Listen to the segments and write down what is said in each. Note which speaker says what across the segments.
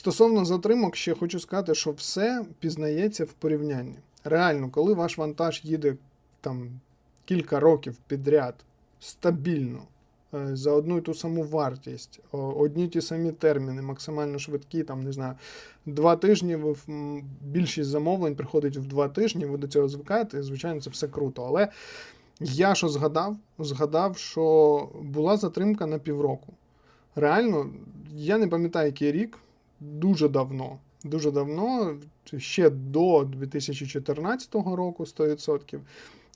Speaker 1: Стосовно затримок, ще хочу сказати, що все пізнається в порівнянні. Реально, коли ваш вантаж їде там кілька років підряд стабільно, е, за одну і ту саму вартість, одні ті самі терміни, максимально швидкі, там, не знаю, два тижні, більшість замовлень приходить в два тижні, ви до цього звикаєте, і, звичайно, це все круто. Але я що згадав? Згадав, що була затримка на півроку. Реально, я не пам'ятаю, який рік, дуже давно. Дуже давно, ще до 2014 року, 100%,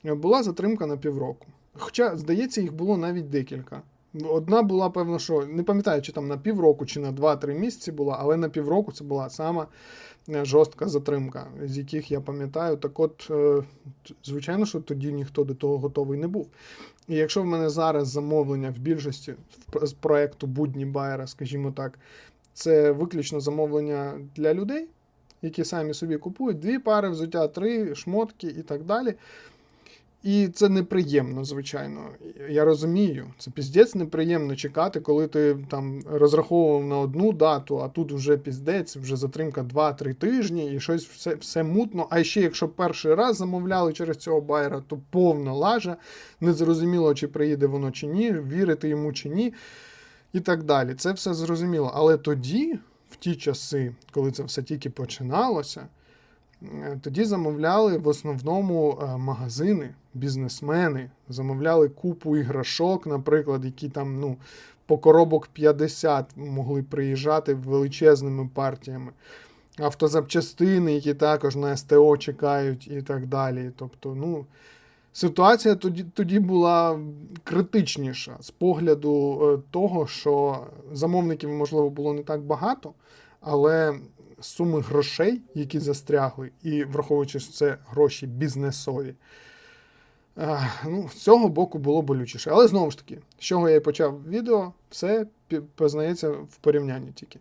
Speaker 1: була затримка на півроку. Хоча, здається, їх було навіть декілька. Одна була, певно, що не пам'ятаю, чи там на півроку, чи на 2-3 місяці була, але на півроку це була сама е, жорстка затримка, з яких я пам'ятаю. Так от, е, звичайно, що тоді ніхто до того готовий не був. І якщо в мене зараз замовлення в більшості з проекту будні Байера, скажімо так, це виключно замовлення для людей, які самі собі купують дві пари взуття, три шмотки і так далі. І це неприємно, звичайно. Я розумію, це піздець неприємно чекати, коли ти там розраховував на одну дату, а тут вже піздець, вже затримка 2-3 тижні, і щось все, все мутно. А ще якщо перший раз замовляли через цього байера, то повна лажа, незрозуміло, чи приїде воно чи ні, вірити йому чи ні, і так далі. Це все зрозуміло. Але тоді, в ті часи, коли це все тільки починалося, Е, Тоді замовляли в основному е, магазини, бізнесмени, замовляли купу іграшок, наприклад, які там ну, по коробок 50 могли приїжджати величезними партіями. Автозапчастини, які також на СТО чекають, і так далі. Тобто, ну, ситуація тоді, тоді була критичніша з погляду е, того, що замовників, можливо, було не так багато, але суми грошей, які застрягли, і враховуючи, що це гроші бізнесові, е, ну, з цього боку було болючіше. Але знову ж таки, з чого я і почав відео, все познається в порівнянні тільки.